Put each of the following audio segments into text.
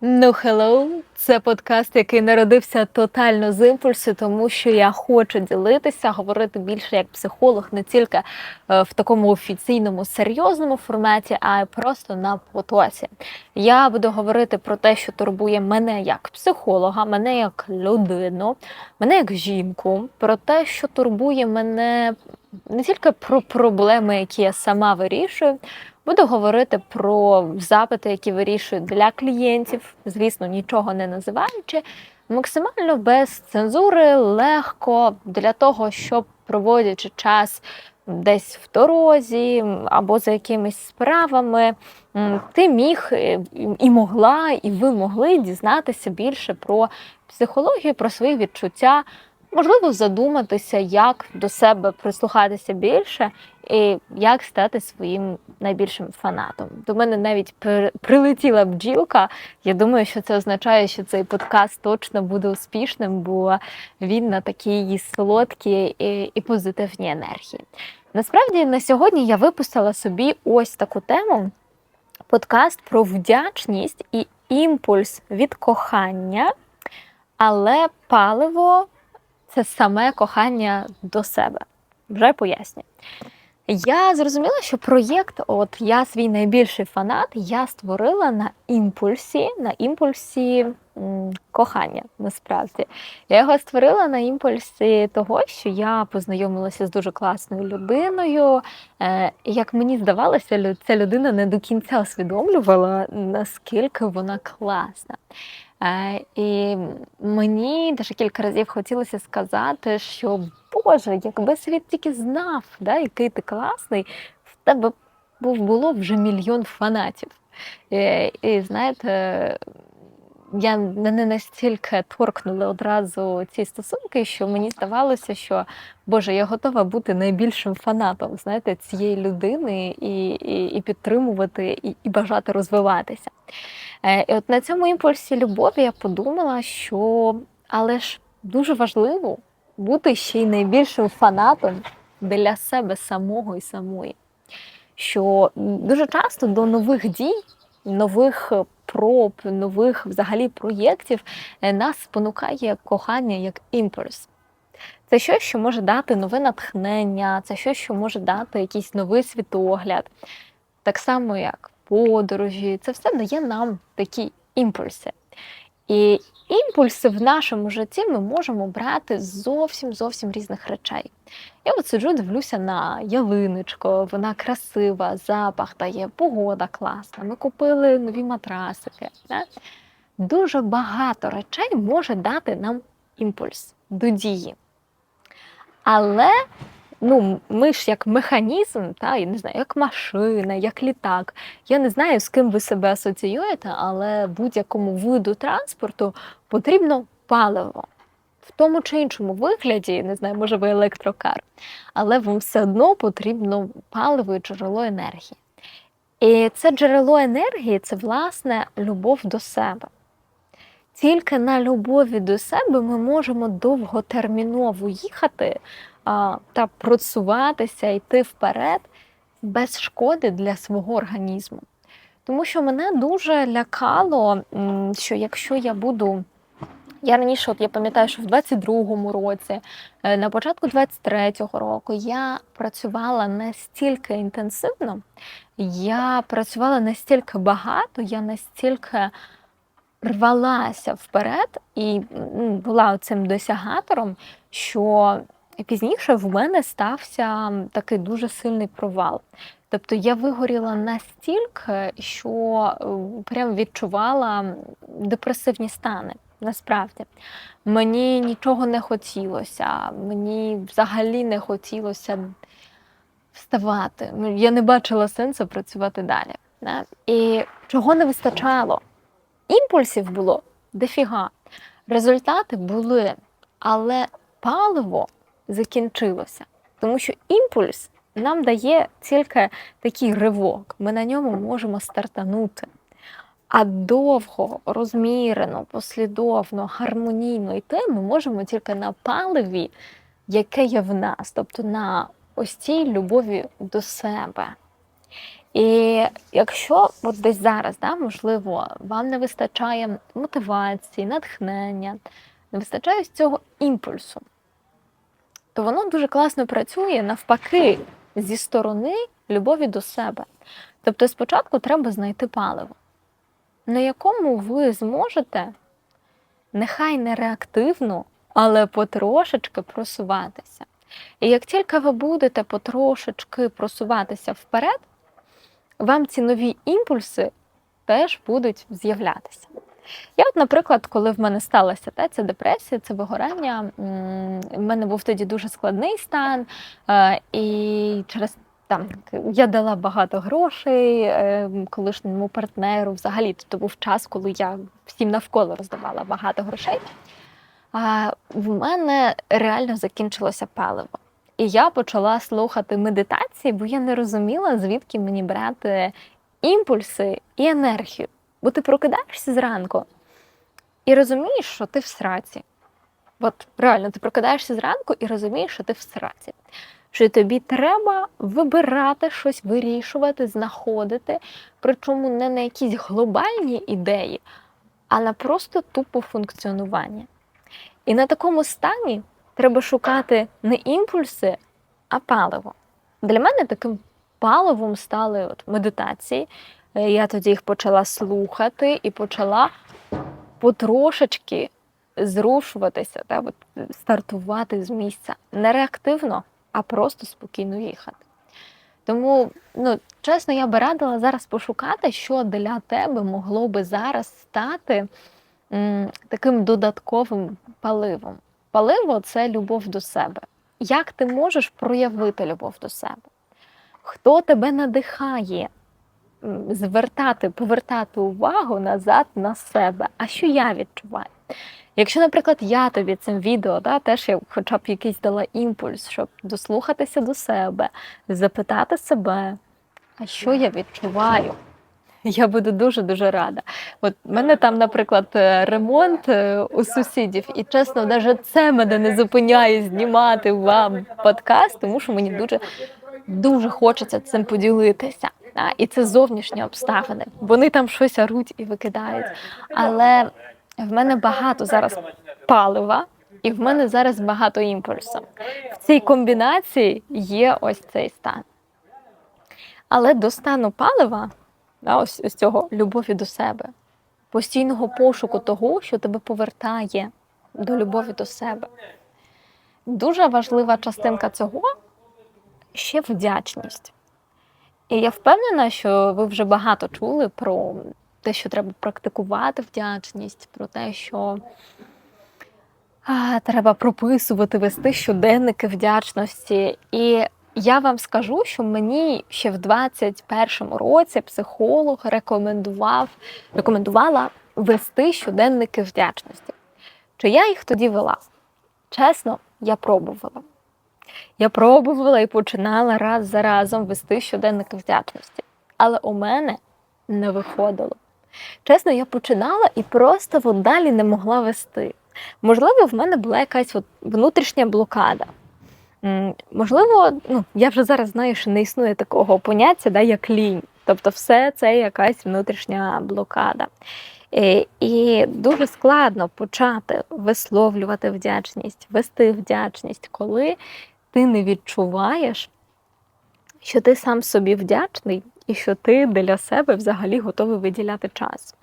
Ну, hello! Це подкаст, який народився тотально з імпульсу, тому що я хочу ділитися, говорити більше як психолог, не тільки е, в такому офіційному серйозному форматі, а й просто на потоці. Я буду говорити про те, що турбує мене як психолога, мене як людину, мене як жінку, про те, що турбує мене не тільки про проблеми, які я сама вирішую. Буду говорити про запити, які вирішую для клієнтів, звісно, нічого не називаючи, максимально без цензури, легко для того, щоб проводячи час десь в дорозі або за якимись справами, ти міг е, і могла, і ви могли дізнатися більше про психологію, про свої відчуття. Можливо, задуматися, як до себе прислухатися більше, і як стати своїм найбільшим фанатом. До мене навіть при- прилетіла бджілка. Я думаю, що це означає, що цей подкаст точно буде успішним, бо він на такій солодкій і позитивній енергії. Насправді, на сьогодні я випустила собі ось таку тему: подкаст про вдячність і імпульс від кохання, але паливо це саме кохання до себе. Вже поясню. Я зрозуміла, що проєкт, от я свій найбільший фанат, я створила на імпульсі, на імпульсі м, кохання. Насправді я його створила на імпульсі того, що я познайомилася з дуже класною людиною. Е, як мені здавалося, ця людина не до кінця усвідомлювала, наскільки вона класна. Е, І мені даже кілька разів хотілося сказати, що Боже, якби світ тільки знав, да, який ти класний, в тебе було вже мільйон фанатів. І, і знаєте, я мене настільки торкнули одразу ці стосунки, що мені здавалося, що Боже, я готова бути найбільшим фанатом знаєте, цієї людини і, і, і підтримувати, і, і бажати розвиватися. Е, І от на цьому імпульсі любові я подумала, що але ж дуже важливо бути ще й найбільшим фанатом для себе самого і самої. Що дуже часто до нових дій, нових проб, нових взагалі проєктів е, нас спонукає кохання як імпульс. Це щось, що може дати нове натхнення, це щось, що може дати якийсь новий світогляд. Так само, як подорожі, це все дає нам такі імпульси. І імпульси в нашому житті ми можемо брати зовсім зовсім різних речей. Я от сиджу, дивлюся на ялиночку, вона красива, запах дає, погода класна. Ми купили нові матрасики. Да? Дуже багато речей може дати нам імпульс до дії. Але ну, ми ж як механізм, та, я не знаю, як машина, як літак. Я не знаю, з ким ви себе асоціюєте, але будь-якому виду транспорту потрібно паливо. В тому чи іншому вигляді, не знаю, може ви електрокар, але вам все одно потрібно паливо і джерело енергії. І це джерело енергії це, власне, любов до себе. Тільки на любові до себе ми можемо довготерміново їхати а, та просуватися, йти вперед без шкоди для свого організму. Тому що мене дуже лякало, що якщо я буду. Я раніше, от я пам'ятаю, що в 22-му році, е, на початку 23-го року, я працювала настільки інтенсивно, я працювала настільки багато, я настільки рвалася вперед і була цим досягатором, що пізніше в мене стався такий дуже сильний провал. Тобто я вигоріла настільки, що е, прям відчувала депресивні стани. Насправді мені нічого не хотілося, мені взагалі не хотілося вставати. Ну, Я не бачила сенсу працювати далі. Да? І чого не вистачало? Імпульсів було дофіга. Результати були, але паливо закінчилося. Тому що імпульс нам дає тільки такий ривок. Ми на ньому можемо стартанути. А довго, розмірено, послідовно, гармонійно йти ми можемо тільки на паливі, яке є в нас, тобто на ось цій любові до себе. І якщо от десь зараз, да, можливо, вам не вистачає мотивації, натхнення, не вистачає ось цього імпульсу, то воно дуже класно працює навпаки зі сторони любові до себе. Тобто спочатку треба знайти паливо, на якому ви зможете нехай не реактивно, але потрошечки просуватися. І як тільки ви будете потрошечки просуватися вперед, вам ці нові імпульси теж будуть з'являтися. Я, от, наприклад, коли в мене сталася та, ця депресія, це вигорання, в мене був тоді дуже складний стан, е, і через там я дала багато грошей е, колишньому партнеру. Взагалі то був час, коли я всім навколо роздавала багато грошей. А в мене реально закінчилося паливо. І я почала слухати медитації, бо я не розуміла, звідки мені брати імпульси і енергію. Бо ти прокидаєшся зранку і розумієш, що ти в сраці. От реально, ти прокидаєшся зранку і розумієш, що ти в сраці. Що тобі треба вибирати щось, вирішувати, знаходити, причому не на якісь глобальні ідеї, а на просто тупо функціонування. І на такому стані треба шукати не імпульси, а паливо. Для мене таким паливом стали от медитації. Е, Я тоді їх почала слухати і почала потрошечки зрушуватися, та, от, стартувати з місця. Не реактивно, а просто спокійно їхати. Тому, ну, чесно, я би радила зараз пошукати, що для тебе могло би зараз стати м, таким додатковим паливом. Паливо це любов до себе. Як ти можеш проявити любов до себе? Хто тебе надихає звертати, повертати увагу назад на себе? А що я відчуваю? Якщо, наприклад, я тобі цим відео, да, теж я хоча б якийсь дала імпульс, щоб дослухатися до себе, запитати себе, а що я відчуваю? Я буду дуже-дуже рада. От в мене там, наприклад, е, ремонт е, у сусідів, і чесно, навіть це мене не зупиняє знімати вам подкаст, тому що мені дуже, дуже хочеться цим поділитися. І це зовнішні обставини. Вони там щось оруть і викидають. Але в мене багато зараз палива, і в мене зараз багато імпульсу. В цій комбінації є ось цей стан. Але до стану палива, ось, ось цього любові до себе, постійного пошуку того, що тебе повертає до любові до себе. Дуже важлива частинка цього ще вдячність. І я впевнена, що ви вже багато чули про те, що треба практикувати вдячність, про те, що а, треба прописувати, вести щоденники вдячності. І я вам скажу, що мені ще в 21-му році психолог рекомендував, рекомендувала вести щоденники вдячності. Чи я їх тоді вела? Чесно, я пробувала. Я пробувала і починала раз за разом вести щоденники вдячності. Але у мене не виходило. Чесно, я починала і просто от далі не могла вести. Можливо, в мене була якась от внутрішня блокада. Можливо, ну, я вже зараз знаю, що не існує такого поняття, да, як лінь. Тобто, все це якась внутрішня блокада. І, і дуже складно почати висловлювати вдячність, вести вдячність, коли ти не відчуваєш, що ти сам собі вдячний і що ти для себе взагалі готовий виділяти час.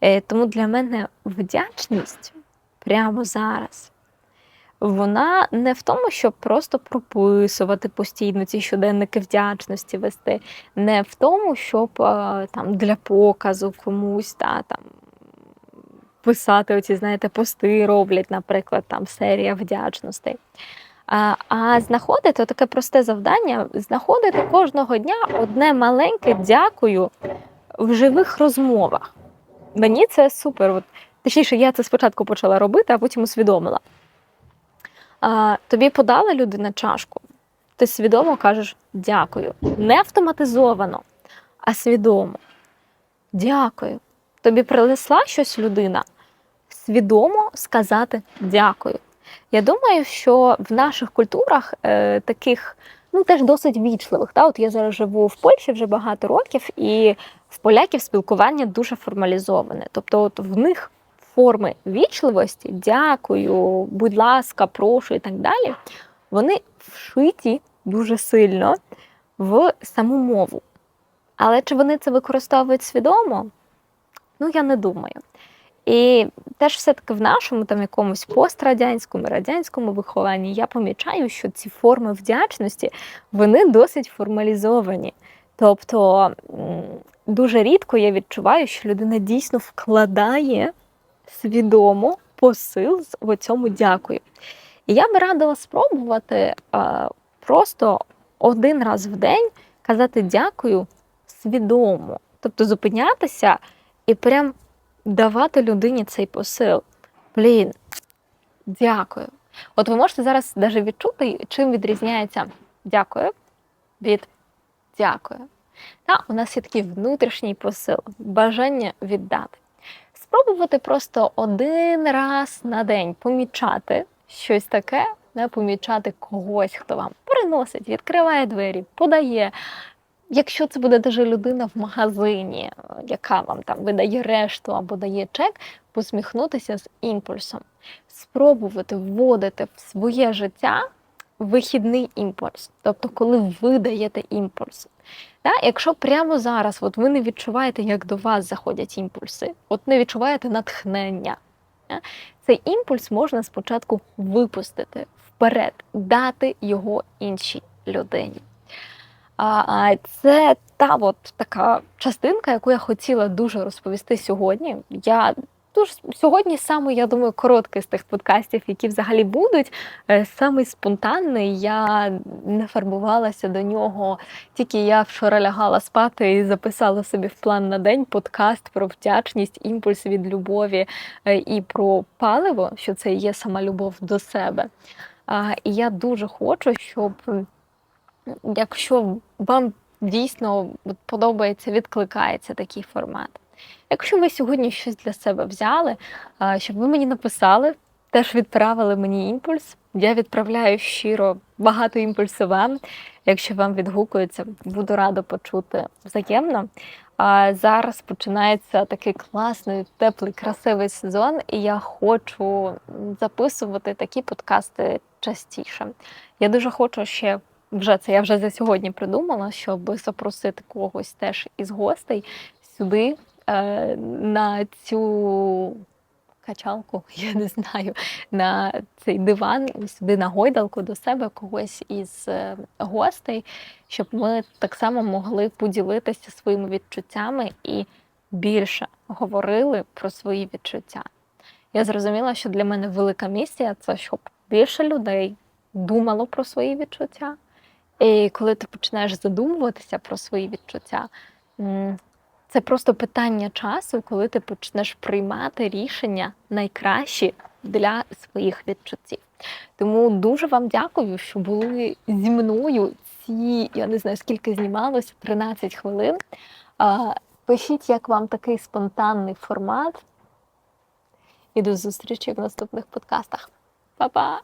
Е, Тому для мене вдячність прямо зараз. Вона не в тому, щоб просто прописувати постійно ці щоденники вдячності вести, не в тому, щоб е, там для показу комусь та, там, писати оці, знаєте, пости роблять, наприклад, там серія вдячностей. А, знаходити таке просте завдання знаходити кожного дня одне маленьке дякую в живих розмовах. Мені це супер. От, точніше, я це спочатку почала робити, а потім усвідомила. А, тобі подала людина чашку, ти свідомо кажеш дякую. Не автоматизовано, а свідомо. Дякую. Тобі принесла щось людина, свідомо сказати дякую. Я думаю, що в наших культурах е, таких ну теж досить вічливих. Та? От я зараз живу в Польщі вже багато років, і в поляків спілкування дуже формалізоване. Тобто, от в них форми вічливості, дякую, будь ласка, прошу і так далі, вони вшиті дуже сильно в саму мову. Але чи вони це використовують свідомо? Ну, я не думаю. І теж все-таки в нашому там якомусь пострадянському, радянському вихованні я помічаю, що ці форми вдячності вони досить формалізовані. Тобто дуже рідко я відчуваю, що людина дійсно вкладає свідомо посил в цьому дякую. І я би радила спробувати просто один раз в день казати дякую свідомо. Тобто зупинятися і прям давати людині цей посил. Блін, дякую. От ви можете зараз навіть відчути, чим відрізняється дякую від дякую. Та у нас є такий внутрішній посил, бажання віддати. Спробувати просто один раз на день помічати щось таке, не помічати когось, хто вам приносить, відкриває двері, подає. Якщо це буде даже людина в магазині, яка вам там видає решту або дає чек, посміхнутися з імпульсом, спробувати вводити в своє життя вихідний імпульс, тобто, коли ви даєте імпульс. Та, якщо прямо зараз от ви не відчуваєте, як до вас заходять імпульси, от не відчуваєте натхнення, та, цей імпульс можна спочатку випустити вперед, дати його іншій людині. А це та от така частинка, яку я хотіла дуже розповісти сьогодні. Я дуже сьогодні саме, я думаю, короткий з тих подкастів, які взагалі будуть. е, Самий спонтанний. Я не фарбувалася до нього. Тільки я вчора лягала спати і записала собі в план на день подкаст про вдячність, імпульс від любові е, і про паливо, що це є сама любов до себе. І я дуже хочу, щоб якщо вам дійсно подобається, відкликається такий формат. Якщо ви сьогодні щось для себе взяли, щоб ви мені написали, теж відправили мені імпульс. Я відправляю щиро багато імпульсу вам. Якщо вам відгукується, буду рада почути взаємно. А зараз починається такий класний, теплий, красивий сезон, і я хочу записувати такі подкасти частіше. Я дуже хочу ще вже це я вже за сьогодні придумала, щоб запросити когось теж із гостей сюди е, на цю качалку, я не знаю, на цей диван, сюди на гойдалку до себе когось із е, гостей, щоб ми так само могли поділитися своїми відчуттями і більше говорили про свої відчуття. Я зрозуміла, що для мене велика місія це щоб більше людей думало про свої відчуття. І коли ти починаєш задумуватися про свої відчуття, це просто питання часу, коли ти почнеш приймати рішення найкращі для своїх відчуттів. Тому дуже вам дякую, що були зі мною ці, я не знаю, скільки знімалося, 13 хвилин. Пишіть, як вам такий спонтанний формат. І до зустрічі в наступних подкастах. Па-па!